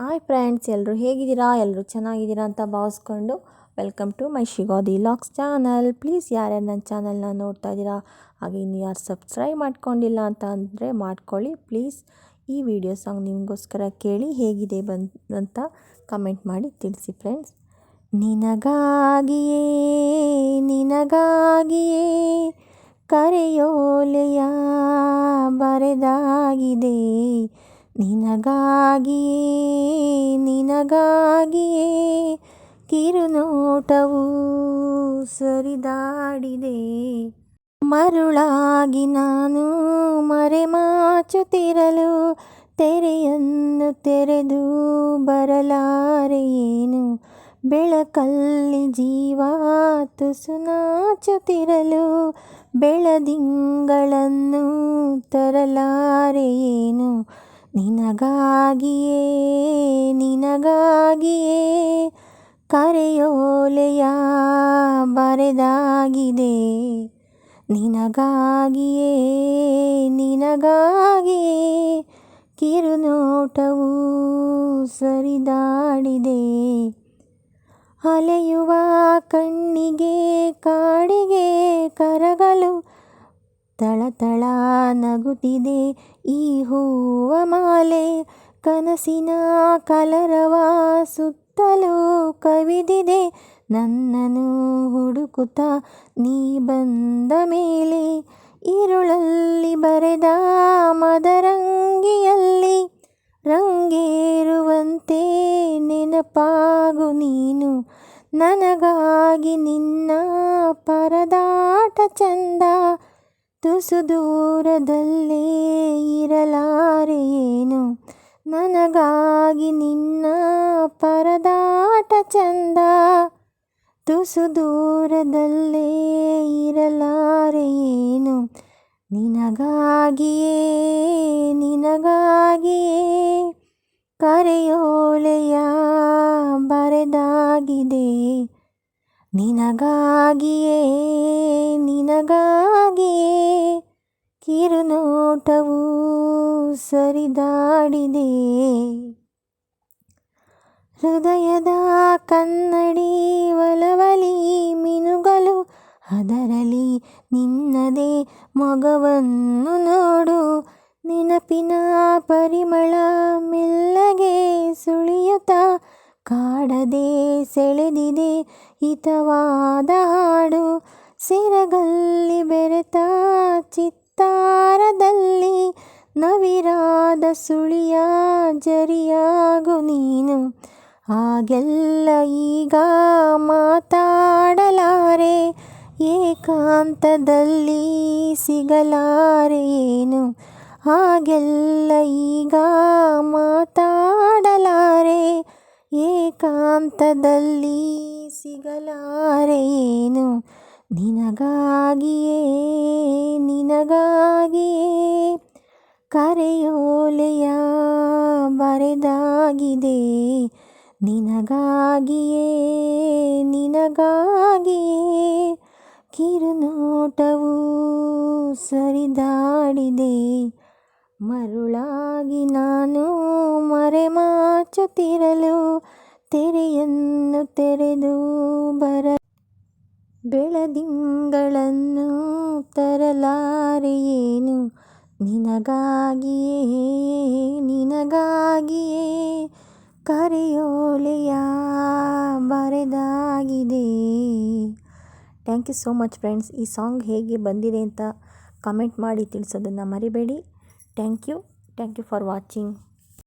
Hi friends ಎಲ್ಲರೂ ಹೇಗಿದ್ದೀರಾ? ಎಲ್ಲರೂ ಚೆನ್ನಾಗಿದ್ದೀರಾ ಅಂತ ಭಾವಿಸ್ಕೊಂಡು ವೆಲ್ಕಮ್ ಟು ಮೈ ಶಿಗೋದಿ ಲಾಕ್ಸ್ ಚಾನಲ್. ಪ್ಲೀಸ್ ಯಾರ್ಯಾರು ನನ್ನ ಚಾನಲ್ನ ನೋಡ್ತಾ ಇದ್ದೀರಾ? ಹಾಗೆ ಇನ್ನು ಯಾರು ಸಬ್ಸ್ಕ್ರೈಬ್ ಮಾಡ್ಕೊಂಡಿಲ್ಲ ಅಂತ ಅಂದರೆ ಮಾಡ್ಕೊಳ್ಳಿ. ಪ್ಲೀಸ್ ಈ ವಿಡಿಯೋ ಸಾಂಗ್ ನಿಮಗೋಸ್ಕರ ಕೇಳಿ ಹೇಗಿದೆ ಬಂದು ಅಂತ ಕಮೆಂಟ್ ಮಾಡಿ ತಿಳಿಸಿ ಫ್ರೆಂಡ್ಸ್. ನಿನಗಾಗಿಯೇ ನಿನಗಾಗಿಯೇ ಕರೆಯೋಲೆಯ ಬರೆದಾಗಿದೆ. ನಿನಗಾಗಿಯೇ ನಿನಗಾಗಿಯೇ ಕಿರುನೋಟವು ಸರಿದಾಡಿದೆ. ಮರುಳಾಗಿ ನಾನು ಮರೆಮಾಚುತ್ತಿರಲು ತೆರೆಯನ್ನು ತೆರೆದು ಬರಲಾರೆಯೇನು ಬೆಳಕಲ್ಲಿ ಜೀವ ತುಸು ನಾಚುತ್ತಿರಲು ಬೆಳದಿಂಗಳನ್ನು ತರಲಾರೆಯೇನು ನಿನಗಾಗಿಯೇ ನಿನಗಾಗಿಯೇ ಕರೆಯೋಲೆಯ ಬರೆದಾಗಿದೆ. ನಿನಗಾಗಿಯೇ ನಿನಗಾಗಿಯೇ ಕಿರುನೋಟವು ಸರಿದಾಡಿದೆ. ಅಲೆಯುವ ಕಣ್ಣಿಗೆ, ಕಾಡಿಗೆ ಕರಗಲು ತಳತಳ ನಗುತ್ತಿದೆ. ಈ ಹೂವ ಕಾಲೆ ಕನಸಿನ ಕಲರವ ಸುತ್ತಲೂ ಕವಿದಿದೆ. ನನ್ನನು ಹುಡುಕುತ್ತ ನೀ ಬಂದ ಮೇಲೆ ಇರುಳಲ್ಲಿ ಬರೆದ ಮದರಂಗಿಯಲ್ಲಿ ರಂಗೇರುವಂತೆ ನೆನಪಾಗು ನೀನು. ನನಗಾಗಿ ನಿನ್ನ ಪರದಾಟ ಚಂದ ತುಸು ದೂರದಲ್ಲಿ ಇರಲಾರೆಯೇನು ನನಗಾಗಿ ನಿನ್ನ ಪರದಾಟ ಚಂದ. ತುಸು ದೂರದಲ್ಲೇ ಇರಲಾರೆಯೇನು ನಿನಗಾಗಿಯೇ ನಿನಗಾಗಿಯೇ ಕರೆಯೋಳೆಯ ಬರೆದಾಗಿದೆ. ನಿನಗಾಗಿಯೇ ನಿನಗಾಗಿಯೇ ಕಿರುನೋಟವು ಸರಿದಾಡಿದೆ. ಹೃದಯದ ಕನ್ನಡಿ ಒಲವಲಿ ಮಿನುಗಲು, ಅದರಲ್ಲಿ ನಿನ್ನದೇ ಮಗವನ್ನು ನೋಡು. ನೆನಪಿನ ಪರಿಮಳ ಮೆಲ್ಲಗೆ ಸುಳಿಯುತ್ತ, ಕಾಡದೆ ಸೆಳೆದಿದೆ ಹಿತವಾದ ಹಾಡು. ಸಿರಗಲ್ಲಿ ಬೆರೆತ ಚಿತ್ತಾರದಲ್ಲಿ ನವಿರಾದ ಸುಳಿಯ ಜರಿಯಾಗು ನೀನು. ಹಾಗೆಲ್ಲ ಈಗ ಮಾತಾಡಲಾರೆ, ಏಕಾಂತದಲ್ಲಿ ಸಿಗಲಾರೇನು ಹಾಗೆಲ್ಲ ಈಗ ಮಾತಾಡಲಾರೆ, ಏಕಾಂತದಲ್ಲಿ ಸಿಗಲಾರೇನು ನಿನಗಾಗಿಯೇ ನಿನಗಾಗಿಯೇ ಕರೆಯೋಲೆಯ ಬರೆದಾಗಿದೆ. ನಿನಗಾಗಿಯೇ ನಿನಗಾಗಿಯೇ ಕಿರುನೋಟವು ಸರಿದಾಡಿದೆ. ಮರುಳಾಗಿ ನಾನು ಮರೆಮಾಚುತ್ತಿರಲು ತೆರೆಯನ್ನು ತೆರೆದು ಬರ ಬೆಳದಿಂಗಳನ್ನು ತರಲಾರೆಯೇನು? ನಿನಗಾಗಿಯೇ ನಿನಗಾಗಿಯೇ ಕರೆಯೋಲೆಯ ಬರೆದಾಗಿದೆ. Thank you so much friends ಈ ಸಾಂಗ್ ಹೇಗೆ ಬಂದಿದೆ ಅಂತ ಕಮೆಂಟ್ ಮಾಡಿ ತಿಳಿಸೋದನ್ನು ಮರಿಬೇಡಿ. Thank you thank you for watching